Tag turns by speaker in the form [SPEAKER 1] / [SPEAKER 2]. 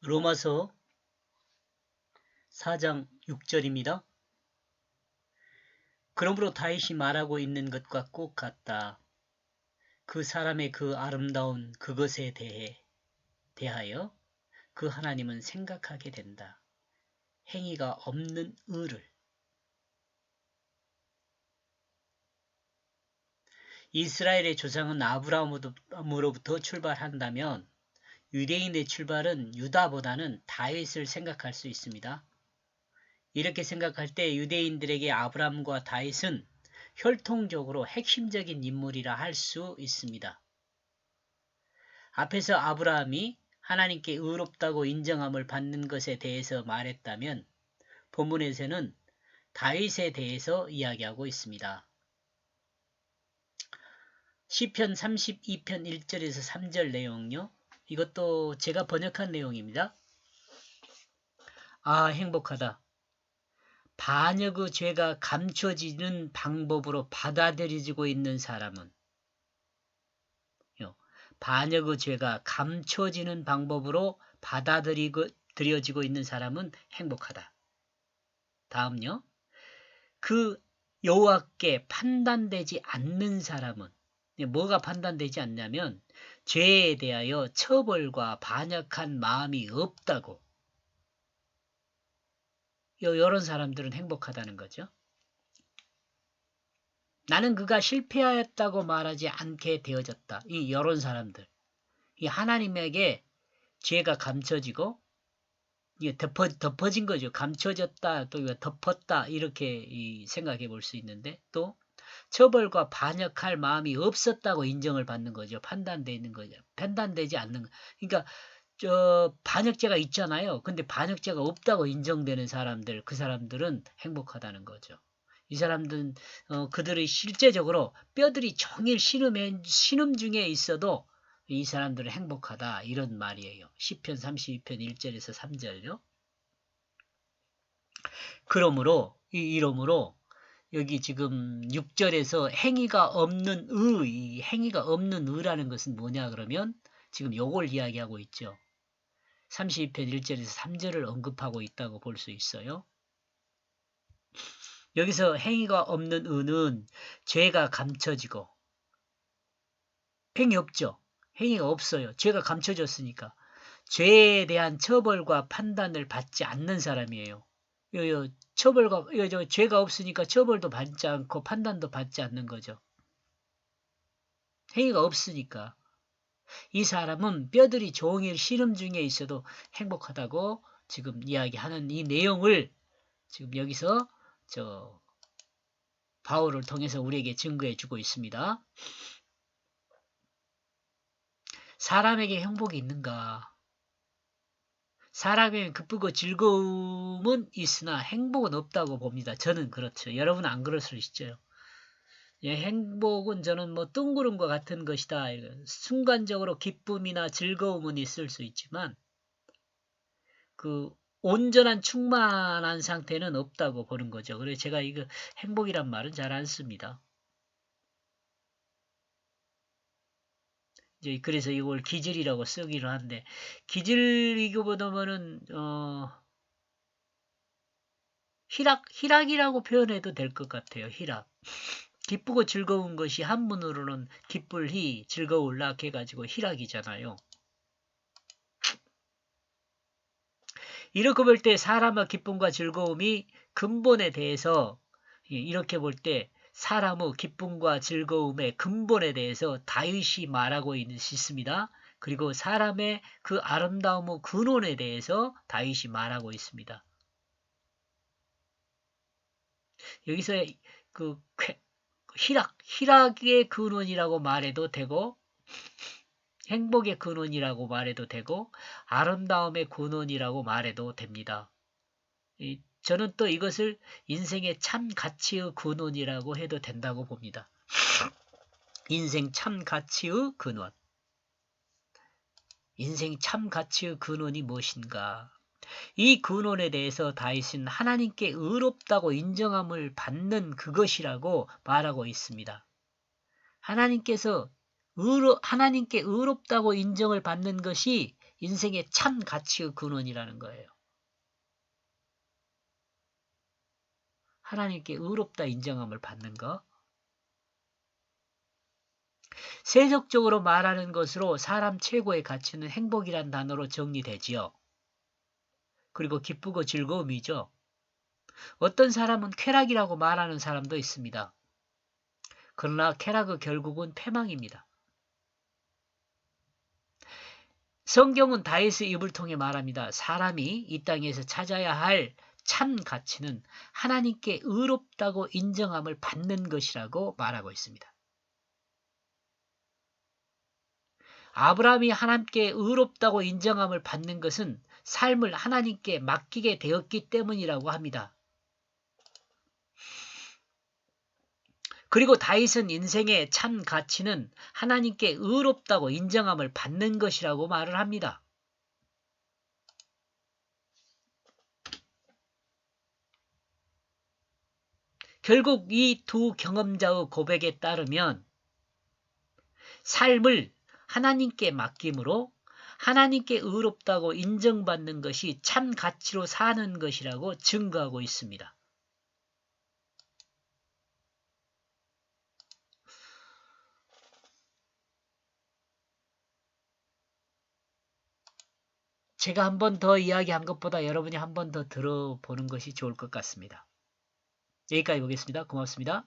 [SPEAKER 1] 로마서 4장 6절입니다. 그러므로 다윗이 말하고 있는 것과 꼭 같다. 그 사람의 그 아름다운 그것에 대해 대하여 그 하나님은 생각하게 된다. 행위가 없는 의를 이스라엘의 조상은 아브라함으로부터 출발한다면 유대인의 출발은 유다보다는 다윗을 생각할 수 있습니다. 이렇게 생각할 때 유대인들에게 아브라함과 다윗은 혈통적으로 핵심적인 인물이라 할 수 있습니다. 앞에서 아브라함이 하나님께 의롭다고 인정함을 받는 것에 대해서 말했다면 본문에서는 다윗에 대해서 이야기하고 있습니다. 시편 32편 1절에서 3절 내용요. 이것도 제가 번역한 내용입니다. 아 행복하다. 반역의 죄가 감춰지는 방법으로 받아들여지고 있는 사람은 반역의 죄가 감춰지는 방법으로 받아들여지고 있는 사람은 행복하다. 다음요. 그 여호와께 판단되지 않는 사람은 뭐가 판단되지 않냐면 죄에 대하여 처벌과 반역한 마음이 없다고 이런 사람들은 행복하다는 거죠. 나는 그가 실패하였다고 말하지 않게 되어졌다. 이 이런 사람들. 이 하나님에게 죄가 감춰지고 이게 덮어, 덮어진 거죠. 감춰졌다, 또 덮었다 이렇게 생각해 볼 수 있는데 또 처벌과 반역할 마음이 없었다고 인정을 받는 거죠. 판단되어 있는 거죠. 판단되지 않는 거. 그러니까 저 반역죄가 있잖아요. 근데 반역죄가 없다고 인정되는 사람들, 그 사람들은 행복하다는 거죠. 이 사람들은 어, 그들의 실제적으로 뼈들이 종일 신음에, 신음 중에 있어도 이 사람들은 행복하다 이런 말이에요. 10편 32편 1절에서 3절요. 그러므로 이 이러므로 여기 지금 6절에서 행위가 없는 의, 행위가 없는 의라는 것은 뭐냐 그러면 지금 요걸 이야기하고 있죠. 32편 1절에서 3절을 언급하고 있다고 볼 수 있어요. 여기서 행위가 없는 의는 죄가 감춰지고 행위 없죠. 행위가 없어요. 죄가 감춰졌으니까. 죄에 대한 처벌과 판단을 받지 않는 사람이에요. 요, 요, 처벌과, 요, 저, 죄가 없으니까 처벌도 받지 않고 판단도 받지 않는 거죠. 행위가 없으니까. 이 사람은 뼈들이 종일 시름 중에 있어도 행복하다고 지금 이야기하는 이 내용을 지금 여기서 저 바울을 통해서 우리에게 증거해 주고 있습니다. 사람에게 행복이 있는가? 사람에게 기쁘고 즐거움은 있으나 행복은 없다고 봅니다. 저는 그렇죠. 여러분 안 그럴 수 있죠. 예, 행복은 저는 뭐 뜬구름과 같은 것이다. 순간적으로 기쁨이나 즐거움은 있을 수 있지만 그 온전한 충만한 상태는 없다고 보는 거죠. 그래서 제가 이거 행복이란 말은 잘 안 씁니다. 이제 그래서 이걸 기질이라고 쓰기로 하는데 기질이기보다는 어 희락 희락이라고 표현해도 될 것 같아요. 희락. 기쁘고 즐거운 것이 한문으로는 기쁠 희, 즐거울 락 해가지고 희락이잖아요. 이렇게 볼 때 사람의 기쁨과 즐거움이 근본에 대해서 이렇게 볼 때 사람의 기쁨과 즐거움의 근본에 대해서 다윗이 말하고 있습니다. 그리고 사람의 그 아름다움의 근원에 대해서 다윗이 말하고 있습니다. 여기서 그 희락, 희락의 근원이라고 말해도 되고 행복의 근원이라고 말해도 되고 아름다움의 근원이라고 말해도 됩니다. 저는 또 이것을 인생의 참 가치의 근원이라고 해도 된다고 봅니다. 인생 참 가치의 근원. 인생 참 가치의 근원이 무엇인가? 이 근원에 대해서 다윗은 하나님께 의롭다고 인정함을 받는 그것이라고 말하고 있습니다. 하나님께서 의로, 하나님께 의롭다고 인정을 받는 것이 인생의 참 가치의 근원이라는 거예요. 하나님께 의롭다 인정함을 받는 것. 세속적으로 말하는 것으로 사람 최고의 가치는 행복이란 단어로 정리되지요. 그리고 기쁘고 즐거움이죠. 어떤 사람은 쾌락이라고 말하는 사람도 있습니다. 그러나 쾌락의 결국은 패망입니다. 성경은 다윗의 입을 통해 말합니다. 사람이 이 땅에서 찾아야 할 참 가치는 하나님께 의롭다고 인정함을 받는 것이라고 말하고 있습니다. 아브라함이 하나님께 의롭다고 인정함을 받는 것은 삶을 하나님께 맡기게 되었기 때문이라고 합니다. 그리고 다윗은 인생의 참 가치는 하나님께 의롭다고 인정함을 받는 것이라고 말을 합니다. 결국 이 두 경험자의 고백에 따르면 삶을 하나님께 맡김으로 하나님께 의롭다고 인정받는 것이 참 가치로 사는 것이라고 증거하고 있습니다. 제가 한 번 더 이야기한 것보다 여러분이 한 번 더 들어보는 것이 좋을 것 같습니다. 여기까지 보겠습니다. 고맙습니다.